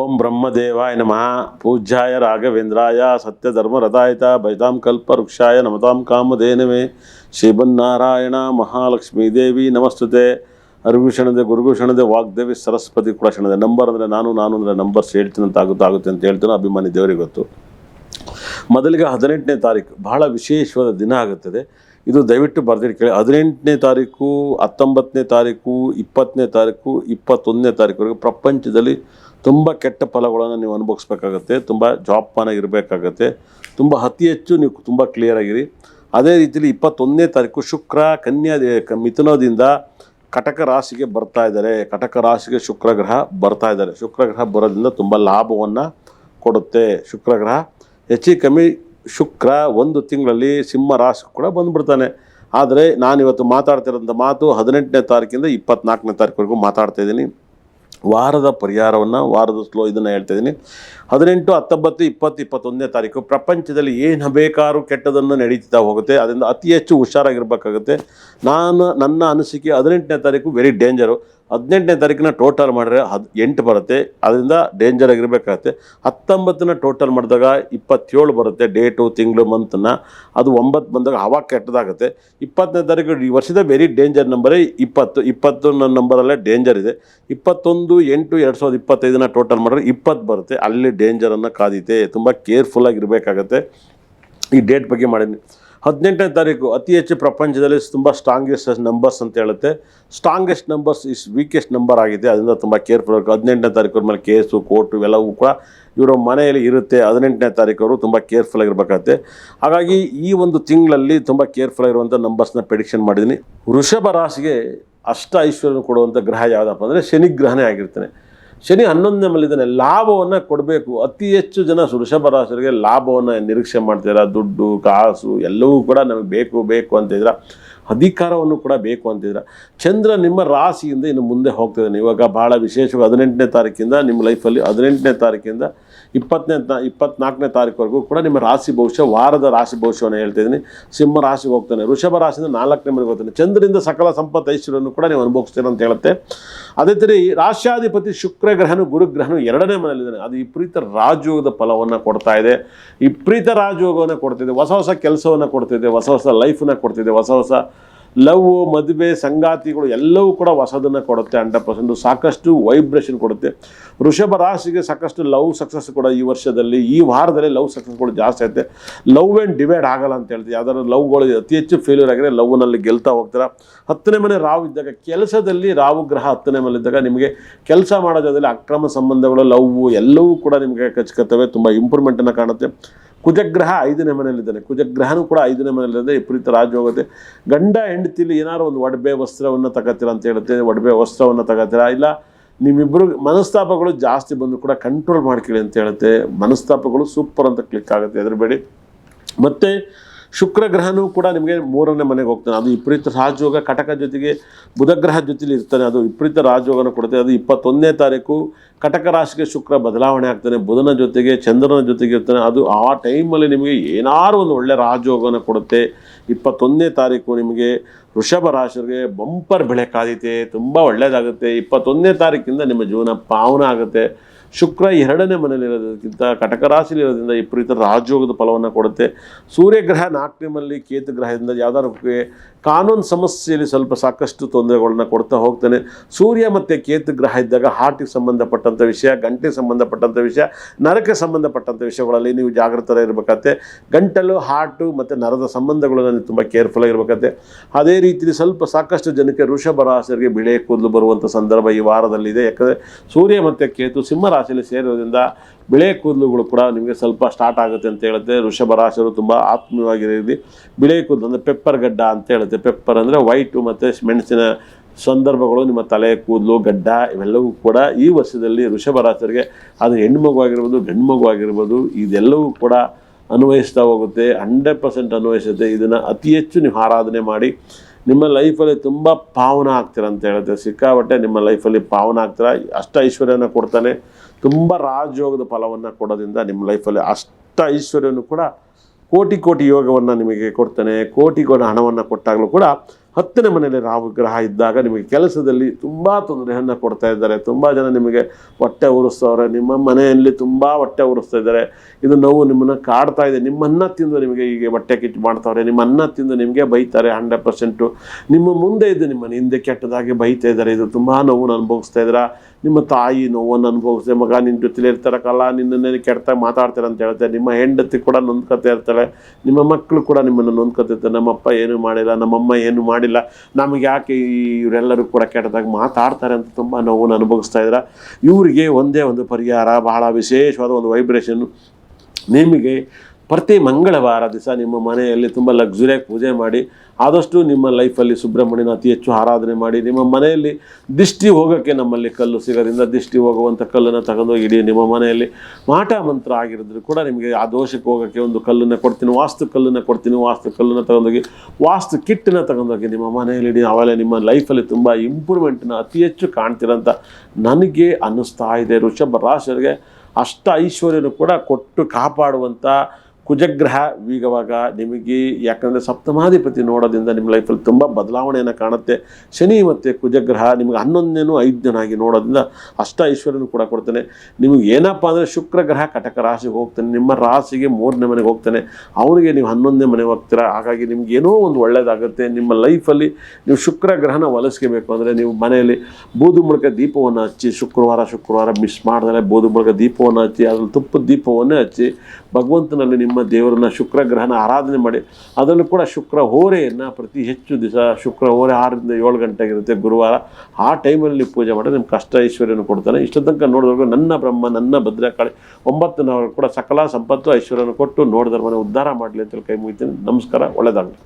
ಓಂ ಬ್ರಹ್ಮದೇವಾಯ ನಮಃ. ಪೂಜ್ಯಾಯ ರಾಘವೇಂದ್ರಾಯ ಸತ್ಯಧರ್ಮರಥಾಯತ ಭಜತಾಂ ಕಲ್ಪವೃಕ್ಷಾಯ, ನಮತಾಂ ಕಾಮಧೇನವೇ. ಶ್ರೀಮನ್ನಾರಾಯಣ ಮಹಾಲಕ್ಷ್ಮೀ ದೇವಿ ನಮಸ್ತುತೆ. ಅರ್ವಿಷಣದೆ ಗುರುಗುಷಣದೆ ವಾಗ್ದೇವಿ ಸರಸ್ವತಿ ಕೂಡ ಕ್ಷಣದೆ ನಂಬರ್ ಅಂದರೆ ನಾನು ನಾನು ಅಂದರೆ ನಂಬರ್ಸ್ ಹೇಳ್ತೀನಿ ಅಂತ ಆಗುತ್ತೆ ಆಗುತ್ತೆ ಅಂತ ಹೇಳ್ತೀನಿ, ಅಭಿಮಾನಿ ದೇವರಿಗೆ ಗೊತ್ತು. ಮೊದಲಿಗೆ ಹದಿನೆಂಟನೇ ತಾರೀಕು, ಬಹಳ ವಿಶೇಷವಾದ ದಿನ ಆಗುತ್ತದೆ. ಇದು ದಯವಿಟ್ಟು ಬರ್ದಿರಿ ಕೇಳಿ. ಹದಿನೆಂಟನೇ ತಾರೀಕು, ಹತ್ತೊಂಬತ್ತನೇ ತಾರೀಕು, ಇಪ್ಪತ್ತನೇ ತಾರೀಕು, ಇಪ್ಪತ್ತೊಂದನೇ ತಾರೀಕುವರೆಗೆ ಪ್ರಪಂಚದಲ್ಲಿ ತುಂಬ ಕೆಟ್ಟ ಫಲಗಳನ್ನು ನೀವು ಅನುಭವಿಸ್ಬೇಕಾಗತ್ತೆ. ತುಂಬ ಜಾಪಾನಾಗಿರಬೇಕಾಗತ್ತೆ ತುಂಬ ಅತಿ ಹೆಚ್ಚು ನೀವು ತುಂಬ ಕ್ಲಿಯರ್ ಆಗಿರಿ. ಅದೇ ರೀತಿಯಲ್ಲಿ ಇಪ್ಪತ್ತೊಂದನೇ ತಾರೀಕು ಶುಕ್ರ, ಕನ್ಯಾ ಮಿಥುನದಿಂದ ಕಟಕ ರಾಶಿಗೆ ಬರ್ತಾ ಇದ್ದಾರೆ. ಕಟಕ ರಾಶಿಗೆ ಶುಕ್ರ ಗ್ರಹ ಬರ್ತಾ ಇದ್ದಾರೆ. ಶುಕ್ರ ಗ್ರಹ ಬರೋದ್ರಿಂದ ತುಂಬ ಲಾಭವನ್ನು ಕೊಡುತ್ತೆ. ಶುಕ್ರ ಗ್ರಹ ಹೆಚ್ಚು ಕಮ್ಮಿ ಶುಕ್ರ ಒಂದು ತಿಂಗಳಲ್ಲಿ ಸಿಂಹ ರಾಶಿ ಕೂಡ ಬಂದ್ಬಿಡ್ತಾನೆ. ಆದರೆ ನಾನಿವತ್ತು ಮಾತಾಡ್ತಿರೋಂಥ ಮಾತು ಹದಿನೆಂಟನೇ ತಾರೀಕಿಂದ ಇಪ್ಪತ್ನಾಲ್ಕನೇ ತಾರೀಕುವರೆಗೂ ಮಾತಾಡ್ತಾ ಇದ್ದೀನಿ. ವಾರದ ಪರಿಹಾರವನ್ನು, ವಾರದ ಸ್ಲೋ ಇದನ್ನು ಹೇಳ್ತಾ ಇದ್ದೀನಿ. ಹದಿನೆಂಟು, ಹತ್ತೊಂಬತ್ತು, ಇಪ್ಪತ್ತು, ಇಪ್ಪತ್ತೊಂದನೇ ತಾರೀಕು ಪ್ರಪಂಚದಲ್ಲಿ ಏನು ಬೇಕಾದ್ರೂ ಕೆಟ್ಟದನ್ನು ನಡೀತಾ ಹೋಗುತ್ತೆ. ಅದರಿಂದ ಅತಿ ಹೆಚ್ಚು ಹುಷಾರಾಗಿರ್ಬೇಕಾಗುತ್ತೆ. ನಾನು ನನ್ನ ಅನಿಸಿಕೆ ಹದಿನೆಂಟನೇ ತಾರೀಕು ವೆರಿ ಡೇಂಜರು ಹದಿನೆಂಟನೇ ತಾರೀಕಿನ ಟೋಟಲ್ ಮಾಡಿದ್ರೆ ಹದ್ ಎಂಟು ಬರುತ್ತೆ. ಅದರಿಂದ ಡೇಂಜರ್ ಆಗಿರಬೇಕಾಗತ್ತೆ. ಹತ್ತೊಂಬತ್ತನ್ನ ಟೋಟಲ್ ಮಾಡಿದಾಗ ಇಪ್ಪತ್ತೇಳು ಬರುತ್ತೆ ಡೇಟು ತಿಂಗಳು ಮಂತನ್ನ ಅದು ಒಂಬತ್ತು ಬಂದಾಗ ಅವಾಗ ಕೆಟ್ಟದಾಗುತ್ತೆ. ಇಪ್ಪತ್ತನೇ ತಾರೀಕು ಈ ವರ್ಷದ ವೆರಿ ಡೇಂಜರ್ ನಂಬರೇ ಇಪ್ಪತ್ತು. ಇಪ್ಪತ್ತು ನಂಬರಲ್ಲೇ ಡೇಂಜರ್ ಇದೆ. ಇಪ್ಪತ್ತೊಂದು, ಎಂಟು, ಎರಡು ಸಾವಿರದ ಇಪ್ಪತ್ತೈದನ್ನ ಟೋಟಲ್ ಮಾಡಿದ್ರೆ ಇಪ್ಪತ್ತು ಬರುತ್ತೆ. ಅಲ್ಲಿ ಡೇಂಜರನ್ನು ಕಾದಿದೆ ತುಂಬ ಕೇರ್ಫುಲ್ಲಾಗಿರಬೇಕಾಗತ್ತೆ ಈ ಡೇಟ್ ಬಗ್ಗೆ ಮಾಡೀನಿ. ಹದಿನೆಂಟನೇ ತಾರೀಕು ಅತಿ ಹೆಚ್ಚು ಪ್ರಪಂಚದಲ್ಲಿ ತುಂಬ ಸ್ಟ್ರಾಂಗೆಸ್ಟ್ ನಂಬರ್ಸ್ ಅಂತ ಹೇಳುತ್ತೆ. Strongest numbers is weakest number ಆಗಿದೆ. ಅದರಿಂದ ತುಂಬ ಕೇರ್ಫುಲ್ ಆಗಿ ಹದಿನೆಂಟನೇ ತಾರೀಕು ಮೇಲೆ ಕೇಸು ಕೋರ್ಟು ಇವೆಲ್ಲವೂ ಕೂಡ ಇವರ ಮನೆಯಲ್ಲಿ ಇರುತ್ತೆ. ಹದಿನೆಂಟನೇ ತಾರೀಕವರು ತುಂಬ ಕೇರ್ಫುಲ್ ಆಗಿರ್ಬೇಕಾಗತ್ತೆ. ಹಾಗಾಗಿ ಈ ಒಂದು ತಿಂಗಳಲ್ಲಿ ತುಂಬ ಕೇರ್ಫುಲ್ ಆಗಿರುವಂಥ ನಂಬರ್ಸ್ನ ಪ್ರೆಡಿಕ್ಷನ್ ಮಾಡಿದ್ದೀನಿ. ವೃಷಭ ರಾಶಿಗೆ ಅಷ್ಟ ಐಶ್ವರ್ಯ ಕೊಡುವಂಥ ಗ್ರಹ ಯಾವುದಪ್ಪ ಅಂದರೆ ಶನಿಗ್ರಹನೇ ಆಗಿರ್ತಾನೆ. ಶನಿ ಹನ್ನೊಂದನೇ ಮಲ್ಲಿದ್ದಾನೆ ಲಾಭವನ್ನು ಕೊಡಬೇಕು. ಅತಿ ಹೆಚ್ಚು ಜನ ವೃಷಭ ರಾಶಿಯವರಿಗೆ ಲಾಭವನ್ನು ನಿರೀಕ್ಷೆ ಮಾಡ್ತೀರಾ ದುಡ್ಡು, ಕಾಸು ಎಲ್ಲವೂ ಕೂಡ ನಮಗೆ ಬೇಕು ಬೇಕು ಅಂತಿದ್ರ ಅಧಿಕಾರವನ್ನು ಕೂಡ ಬೇಕು ಅಂತಿದ್ರೆ. ಚಂದ್ರ ನಿಮ್ಮ ರಾಶಿಯಿಂದ ಇನ್ನು ಮುಂದೆ ಹೋಗ್ತಿದ್ದಾನೆ ಇವಾಗ ಭಾಳ ವಿಶೇಷವಾಗಿ ಹದಿನೆಂಟನೇ ತಾರೀಕಿಂದ ನಿಮ್ಮ ಲೈಫಲ್ಲಿ ಹದಿನೆಂಟನೇ ತಾರೀಕಿಂದ ಇಪ್ಪತ್ತನೇ ತಾ, ಇಪ್ಪತ್ನಾಲ್ಕನೇ ತಾರೀಕುವರೆಗೂ ಕೂಡ ನಿಮ್ಮ ರಾಶಿ ಭವಿಷ್ಯ, ವಾರದ ರಾಶಿ ಭವಿಷ್ಯವನ್ನು ಹೇಳ್ತಿದ್ದೀನಿ ಸಿಂಹ ರಾಶಿಗೆ ಹೋಗ್ತಾನೆ. ವೃಷಭ ರಾಶಿಯಿಂದ ನಾಲ್ಕನೇ ಮನೆಗೆ ಹೋಗ್ತಾನೆ. ಚಂದ್ರದಿಂದ ಸಕಲ ಸಂಪತ್ತು ಐಶ್ವರ್ಯವನ್ನು ಕೂಡ ನೀವು ಅನುಭವಿಸ್ತೀರ ಅಂತ ಹೇಳುತ್ತೆ. ಅದೇ ಈ ರಾಶ್ಯಾಧಿಪತಿ ಶುಕ್ರ ಗ್ರಹನು ಗುರುಗ್ರಹನು ಎರಡನೇ ಮನೆಯಲ್ಲಿದ್ದಾನೆ ಅದು ವಿಪರೀತ ರಾಜಯೋಗದ ಫಲವನ್ನು ಕೊಡ್ತಾ ಇದೆ. ವಿಪರೀತ ರಾಜಯೋಗವನ್ನು ಕೊಡ್ತಿದೆ ಹೊಸ ಹೊಸ ಕೆಲಸವನ್ನು ಕೊಡ್ತಿದೆ ಹೊಸ ಹೊಸ ಲೈಫನ್ನ ಕೊಡ್ತಿದೆ ಹೊಸ ಹೊಸ ಲವ್, ಮದುವೆ, ಸಂಗಾತಿಗಳು ಎಲ್ಲವೂ ಕೂಡ ಹೊಸದನ್ನು ಕೊಡುತ್ತೆ ಹಂಡ್ರೆಡ್ ಪರ್ಸೆಂಟು ಸಾಕಷ್ಟು ವೈಬ್ರೇಷನ್ ಕೊಡುತ್ತೆ. ವೃಷಭ ರಾಶಿಗೆ ಸಾಕಷ್ಟು ಲವ್ ಸಕ್ಸಸ್ ಕೂಡ ಈ ವರ್ಷದಲ್ಲಿ, ಈ ವಾರದಲ್ಲಿ ಲವ್ ಸಕ್ಸಸ್ಗಳು ಜಾಸ್ತಿ ಐತೆ ಲವ್ ಆ್ಯಂಡ್ ಡಿವೈಡ್ ಆಗಲ್ಲ ಅಂತ ಹೇಳ್ತೀವಿ. ಯಾವ್ದಾದ್ರು ಲವ್ಗಳು ಅತಿ ಹೆಚ್ಚು ಫೇಲ್ಯೂರ್ ಆಗಿದೆ ಲವ್ನಲ್ಲಿ ಗೆಲ್ತಾ ಹೋಗ್ತಾರೆ? ಹತ್ತನೇ ಮನೆ ರಾವು ಇದ್ದಾಗ, ಕೆಲಸದಲ್ಲಿ ರಾವು ಗ್ರಹ ಹತ್ತನೇ ಇದ್ದಾಗ ನಿಮಗೆ ಕೆಲಸ ಮಾಡೋ ಅಕ್ರಮ ಸಂಬಂಧಗಳು, ಲವ್ ಎಲ್ಲವೂ ಕೂಡ ನಿಮಗೆ ಕಚ್ಕತ್ತವೆ, ತುಂಬ ಇಂಪ್ರೂವ್ಮೆಂಟನ್ನು ಕಾಣುತ್ತೆ. ಕುಜಗ್ರಹ ಐದನೇ ಮನೆಯಲ್ಲಿದ್ದಾನೆ. ಕುಜಗ್ರಹನೂ ಕೂಡ ಐದನೇ ಮನೆಯಲ್ಲಿದೆ. ವಿಪರೀತ ರಾಜ ಹೋಗುತ್ತೆ ಗಂಡ, ಹೆಂಡತಿಲಿ ಏನಾರು ಒಂದು ಒಡಬೆ ವಸ್ತ್ರವನ್ನು ತಗೋತೀರಾ ಅಂತ ಹೇಳುತ್ತೆ. ಒಡಬೆ ವಸ್ತ್ರವನ್ನು ತಗೋತೀರಾ? ಇಲ್ಲ ನಿಮ್ಮಿಬ್ಬರು ಮನಸ್ತಾಪಗಳು ಜಾಸ್ತಿ ಬಂದು ಕೂಡ ಕಂಟ್ರೋಲ್ ಮಾಡ್ಕೊಳ್ಳಿ ಅಂತ ಹೇಳುತ್ತೆ. ಮನಸ್ತಾಪಗಳು ಸೂಪರ್ ಅಂತ ಕ್ಲಿಕ್ ಆಗುತ್ತೆ. ಬೇಡಿ ಮತ್ತು ಶುಕ್ರ ಗ್ರಹನೂ ಕೂಡ ನಿಮಗೆ ಮೂರನೇ ಮನೆಗೆ ಹೋಗ್ತಾನೆ. ಅದು ವಿಪರೀತ ರಾಜಯೋಗ ಕಟಕ ಜೊತೆಗೆ ಬುಧ ಗ್ರಹ ಜೊತೆಲಿ ಇರ್ತಾನೆ ಅದು ವಿಪರೀತ ರಾಜಯೋಗನ ಕೊಡುತ್ತೆ. ಅದು ಇಪ್ಪತ್ತೊಂದನೇ ತಾರೀಕು ಕಟಕ ರಾಶಿಗೆ ಶುಕ್ರ ಬದಲಾವಣೆ ಆಗ್ತಾನೆ. ಬುಧನ ಜೊತೆಗೆ ಚಂದ್ರನ ಜೊತೆಗೆ ಇರ್ತಾನೆ. ಅದು ಆ ಟೈಮಲ್ಲಿ ನಿಮಗೆ ಏನಾರು ಒಂದು ಒಳ್ಳೆಯ ರಾಜಯೋಗನ ಕೊಡುತ್ತೆ. ಇಪ್ಪತ್ತೊಂದನೇ ತಾರೀಕು ನಿಮಗೆ ವೃಷಭ ರಾಶಿಗೆ ಬಂಪರ್ ಬೆಳೆ ಕಾದಿತೆ, ತುಂಬ ಒಳ್ಳೆಯದಾಗುತ್ತೆ ಇಪ್ಪತ್ತೊಂದನೇ ತಾರೀಕಿಂದ ನಿಮ್ಮ ಜೀವನ ಪಾವನ ಆಗುತ್ತೆ. ಶುಕ್ರ ಎರಡನೇ ಮನೆಯಲ್ಲಿರೋದಕ್ಕಿಂತ ಕಟಕ ರಾಶಿಲಿರೋದ್ರಿಂದ ವಿಪರೀತ ರಾಜಯೋಗದ ಫಲವನ್ನು ಕೊಡುತ್ತೆ. ಸೂರ್ಯಗ್ರಹ ನಾಲ್ಕನೇ ಮನೆಯಲ್ಲಿ ಕೇತು ಗ್ರಹದಿಂದ ಯಾವ್ದಾದ್ರು ಕಾನೂನು ಸಮಸ್ಯೆಯಲ್ಲಿ ಸ್ವಲ್ಪ ಸಾಕಷ್ಟು ತೊಂದರೆಗಳನ್ನ ಕೊಡ್ತಾ ಹೋಗ್ತಾನೆ. ಸೂರ್ಯ ಮತ್ತು ಕೇತು ಗ್ರಹ ಇದ್ದಾಗ ಹಾರ್ಟಿಗೆ ಸಂಬಂಧಪಟ್ಟಂಥ ವಿಷಯ, ಗಂಟೆಗೆ ಸಂಬಂಧಪಟ್ಟಂಥ ವಿಷಯ ನರಕ್ಕೆ ಸಂಬಂಧಪಟ್ಟಂಥ ವಿಷಯಗಳಲ್ಲಿ ನೀವು ಜಾಗೃತರ ಗಂಟಲು, ಹಾರ್ಟು ಮತ್ತು ನರದ ಸಂಬಂಧಗಳನ್ನು ತುಂಬ ಕೇರ್ಫುಲ್ ಆಗಿರ್ಬೇಕಾಗತ್ತೆ. ಅದೇ ರೀತಿಯಲ್ಲಿ ಸ್ವಲ್ಪ ಸಾಕಷ್ಟು ಜನಕ್ಕೆ ವೃಷಭ ರಾಶಿಯರಿಗೆ ಬಿಳೆ ಕೂದಲು ಬರುವಂಥ ಸಂದರ್ಭ ಈ ವಾರದಲ್ಲಿದೆ. ಯಾಕಂದರೆ ಸೂರ್ಯ ಮತ್ತು ಕೇತು ಸಿಂಹ ರಾಶಿಯಲ್ಲಿ ಸೇರೋದ್ರಿಂದ ಬಿಳೆ ಕೂದಲುಗಳು ಕೂಡ ನಿಮಗೆ ಸ್ವಲ್ಪ ಸ್ಟಾರ್ಟ್ ಆಗುತ್ತೆ ಅಂತ ಹೇಳುತ್ತೆ. ವೃಷಭ ರಾಶಿಯರು ತುಂಬ ಆತ್ಮೀಯವಾಗಿರಲಿ. ಬಿಳೆ ಕೂದಲು ಅಂದರೆ ಪೆಪ್ಪರ್ ಗಡ್ಡ ಅಂತ ಹೇಳುತ್ತೆ. ಪೆಪ್ಪರ್ ಅಂದರೆ ವೈಟು ಮತ್ತು ಮೆಣಸಿನ ಸಂದರ್ಭಗಳು, ನಿಮ್ಮ ತಲೆ ಕೂದಲು, ಗಡ್ಡ ಇವೆಲ್ಲವೂ ಕೂಡ ಈ ವರ್ಷದಲ್ಲಿ ವೃಷಭ ರಾಶಿಯರಿಗೆ ಅದು ಹೆಣ್ಮಗು ಆಗಿರ್ಬೋದು, ಗಂಡು ಮಗು ಆಗಿರ್ಬೋದು, ಇದೆಲ್ಲವೂ ಕೂಡ ಅನ್ವಯಿಸ್ತಾ ಹೋಗುತ್ತೆ. ಹಂಡ್ರೆಡ್ ಪರ್ಸೆಂಟ್ ಅನ್ವಯಿಸುತ್ತೆ. ಇದನ್ನು ಅತಿ ಹೆಚ್ಚು ನೀವು ಆರಾಧನೆ ಮಾಡಿ. ನಿಮ್ಮ ಲೈಫಲ್ಲಿ ತುಂಬ ಪಾವನ ಆಗ್ತೀರ ಅಂತ ಹೇಳುತ್ತೆ. ಸಿಕ್ಕಾಬಟ್ಟೆ ನಿಮ್ಮ ಲೈಫಲ್ಲಿ ಪಾವನ ಆಗ್ತೀರ. ಅಷ್ಟ ಐಶ್ವರ್ಯನ ಕೊಡ್ತಾನೆ. ತುಂಬ ರಾಜಯೋಗದ ಫಲವನ್ನು ಕೊಡೋದ್ರಿಂದ ನಿಮ್ಮ ಲೈಫಲ್ಲಿ ಅಷ್ಟ ಐಶ್ವರ್ಯನೂ ಕೂಡ ಕೋಟಿ ಕೋಟಿ ಯೋಗವನ್ನು ನಿಮಗೆ ಕೊಡ್ತಾನೆ. ಕೋಟಿ ಕೋಟಿ ಹಣವನ್ನು ಕೊಟ್ಟಾಗಲೂ ಕೂಡ ಹತ್ತನೇ ಮನೆಯಲ್ಲಿ ರಾಹು ಗ್ರಹ ಇದ್ದಾಗ ನಿಮಗೆ ಕೆಲಸದಲ್ಲಿ ತುಂಬ ತೊಂದರೆಯನ್ನು ಕೊಡ್ತಾ ಇದ್ದಾರೆ. ತುಂಬ ಜನ ನಿಮಗೆ ಹೊಟ್ಟೆ ಉರಿಸ್ತವ್ರೆ. ನಿಮ್ಮ ಮನೆಯಲ್ಲಿ ತುಂಬ ಹೊಟ್ಟೆ ಉರಿಸ್ತಾ ಇದ್ದಾರೆ. ಇದು ನೋವು ನಿಮ್ಮನ್ನು ಕಾಡ್ತಾ ಇದೆ. ನಿಮ್ಮನ್ನ ತಿಂದು ನಿಮಗೆ ಹೀಗೆ ಹೊಟ್ಟೆ ಕಿಚ್ಚು ಮಾಡ್ತಾವ್ರೆ. ನಿಮ್ಮನ್ನ ತಿಂದು ನಿಮಗೆ ಬೈತಾರೆ ಹಂಡ್ರೆಡ್ ಪರ್ಸೆಂಟು. ನಿಮ್ಮ ಮುಂದೆ ಇದ್ದು ನಿಮ್ಮನ್ನು ಹಿಂದೆ ಕೆಟ್ಟದಾಗಿ ಬೈತಾ ಇದ್ದಾರೆ. ಇದು ತುಂಬ ನೋವನ್ನು ಅನುಭವಿಸ್ತಾ ಇದ್ದೀರಾ? ನಿಮ್ಮ ತಾಯಿ ನೋವನ್ನು ಅನುಭವಿಸಿದೆ, ಮಗ ನಿನ್ನ ಜೊತೆಲಿ ಇರ್ತಾರಕ್ಕಲ್ಲ ನಿನ್ನನ್ನೇ ಕೆಡ್ತಾಗ ಮಾತಾಡ್ತಾರೆ ಅಂತ ಹೇಳ್ತಾರೆ. ನಿಮ್ಮ ಹೆಂಡತಿ ಕೂಡ ನೊಂದ್ಕೊತಾ ಇರ್ತಾಳೆ. ನಿಮ್ಮ ಮಕ್ಕಳು ಕೂಡ ನಿಮ್ಮನ್ನು ನೊಂದ್ಕೊತಿರ್ತಾರೆ ನಮ್ಮಪ್ಪ ಏನು ಮಾಡಿಲ್ಲ, ನಮ್ಮಮ್ಮ ಏನು ಮಾಡಿಲ್ಲ. ನಮಗೆ ಯಾಕೆ ಇವರೆಲ್ಲರೂ ಕೂಡ ಕೆಟ್ಟದಾಗ ಮಾತಾಡ್ತಾರೆ ಅಂತ ತುಂಬ ನೋವನ್ನು ಅನುಭವಿಸ್ತಾ ಇದ್ದಾರೆ ಇವರಿಗೆ ಒಂದೇ ಒಂದು ಪರಿಹಾರ, ಬಹಳ ವಿಶೇಷವಾದ ಒಂದು ವೈಬ್ರೇಷನ್ ನಿಮಗೆ ಪ್ರತಿ ಮಂಗಳವಾರ ದಿವಸ ನಿಮ್ಮ ಮನೆಯಲ್ಲಿ ತುಂಬ ಲಕ್ಸುರಿಯಾಗಿ ಪೂಜೆ ಮಾಡಿ, ಆದಷ್ಟು ನಿಮ್ಮ ಲೈಫಲ್ಲಿ ಸುಬ್ರಹ್ಮಣ್ಯನ ಅತಿ ಹೆಚ್ಚು ಆರಾಧನೆ ಮಾಡಿ, ನಿಮ್ಮ ಮನೆಯಲ್ಲಿ ದಿಷ್ಟಿ ಹೋಗೋಕ್ಕೆ ನಮ್ಮಲ್ಲಿ ಕಲ್ಲು ಸಿಗೋದ್ರಿಂದ ದಿಷ್ಟಿ ಹೋಗುವಂಥ ಕಲ್ಲನ್ನು ತಗೊಂಡೋಗಿ ಇಡೀ ನಿಮ್ಮ ಮನೆಯಲ್ಲಿ ಮಾಟ ಮಂತ್ರ ಆಗಿರಿದ್ರು ಕೂಡ ನಿಮಗೆ ಆ ದೋಷಕ್ಕೆ ಹೋಗೋಕ್ಕೆ ಒಂದು ಕಲ್ಲನ್ನು ಕೊಡ್ತೀನಿ, ವಾಸ್ತು ಕಲ್ಲನ್ನು ಕೊಡ್ತೀನಿ, ವಾಸ್ತು ಕಲ್ಲನ್ನು ತಗೊಂಡೋಗಿ, ವಾಸ್ತು ಕಿಟ್ಟನ್ನು ತಗೊಂಡೋಗಿ ನಿಮ್ಮ ಮನೆಯಲ್ಲಿ ಇಡೀ ಅವೆಲ್ಲ ನಿಮ್ಮ ಲೈಫಲ್ಲಿ ತುಂಬ ಇಂಪ್ರೂವ್ಮೆಂಟನ್ನು ಅತಿ ಹೆಚ್ಚು ಕಾಣ್ತೀರಂತ ನನಗೆ ಅನ್ನಿಸ್ತಾ ಇದೆ. ಋಷಭ ರಾಶರಿಗೆ ಅಷ್ಟ ಐಶ್ವರ್ಯನು ಕೂಡ ಕೊಟ್ಟು ಕಾಪಾಡುವಂಥ ಕುಜಗ್ರಹ ಈಗವಾಗ ನಿಮಗೆ ಯಾಕಂದರೆ ಸಪ್ತಮಾಧಿಪತಿ ನೋಡೋದ್ರಿಂದ ನಿಮ್ಮ ಲೈಫಲ್ಲಿ ತುಂಬ ಬದಲಾವಣೆಯನ್ನು ಕಾಣುತ್ತೆ. ಶನಿ ಮತ್ತು ಕುಜಗ್ರಹ ನಿಮಗೆ ಹನ್ನೊಂದನೇನು ಐದನೇನಾಗಿ ನೋಡೋದ್ರಿಂದ ಅಷ್ಟ ಐಶ್ವರ್ಯನೂ ಕೂಡ ಕೊಡ್ತಾನೆ. ನಿಮಗೆ ಏನಪ್ಪ ಅಂದರೆ ಶುಕ್ರ ಗ್ರಹ ಕಟಕ ರಾಶಿಗೆ ಹೋಗ್ತಾನೆ, ನಿಮ್ಮ ರಾಶಿಗೆ ಮೂರನೇ ಮನೆಗೆ ಹೋಗ್ತಾನೆ. ಅವನಿಗೆ ನೀವು ಹನ್ನೊಂದನೇ ಮನೆಗೆ ಹೋಗ್ತೀರಾ? ಹಾಗಾಗಿ ನಿಮ್ಗೆ ಏನೋ ಒಂದು ಒಳ್ಳೆಯದಾಗುತ್ತೆ ನಿಮ್ಮ ಲೈಫಲ್ಲಿ ನೀವು ಶುಕ್ರ ಗ್ರಹನ ಅಂದರೆ ನೀವು ಮನೆಯಲ್ಲಿ ಬೂದು ಮೂಲಕ ದೀಪವನ್ನು ಹಚ್ಚಿ, ಶುಕ್ರವಾರ ಶುಕ್ರವಾರ ಮಿಸ್ ಮಾಡಿದ್ರೆ ಬೂದು ಮೂಲಕ ದೀಪವನ್ನು ಹಚ್ಚಿ, ಅದರಲ್ಲಿ ತುಪ್ಪದ ದೀಪವನ್ನೇ ಹಚ್ಚಿ, ಭಗವಂತನಲ್ಲಿ ನಿಮ್ಮ ದೇವರನ್ನ ಶುಕ್ರ ಗ್ರಹನ ಆರಾಧನೆ ಮಾಡಿ, ಅದನ್ನು ಕೂಡ ಶುಕ್ರ ಹೋರೆಯನ್ನು ಪ್ರತಿ ಹೆಚ್ಚು ದಿವಸ ಶುಕ್ರ ಹೋರೆ ಆರರಿಂದ ಏಳು ಗಂಟೆಗಿರುತ್ತೆ ಗುರುವಾರ. ಆ ಟೈಮಲ್ಲಿ ಪೂಜೆ ಮಾಡಿದ್ರೆ ನಿಮ್ಮ ಕಷ್ಟ ಐಶ್ವರ್ಯನ ಕೊಡ್ತಾನೆ ಇಷ್ಟ ತನಕ ನೋಡಿದವ್ರಿಗೆ ನನ್ನ ಬ್ರಹ್ಮ, ನನ್ನ ಭದ್ರಕಾಳಿ, ಒಂಬತ್ತು ನಾವು ಕೂಡ ಸಕಲ ಸಂಪತ್ತು ಐಶ್ವರ್ಯನ ಕೊಟ್ಟು ನೋಡಿದ್ರೆ ಮನೆ ಉದ್ಧಾರ ಮಾಡಲಿ ಅಂತ ಕೈ ಮುಗಿತೀನಿ. ನಮಸ್ಕಾರ ಒಳ್ಳೆಯದಾಗಲಿ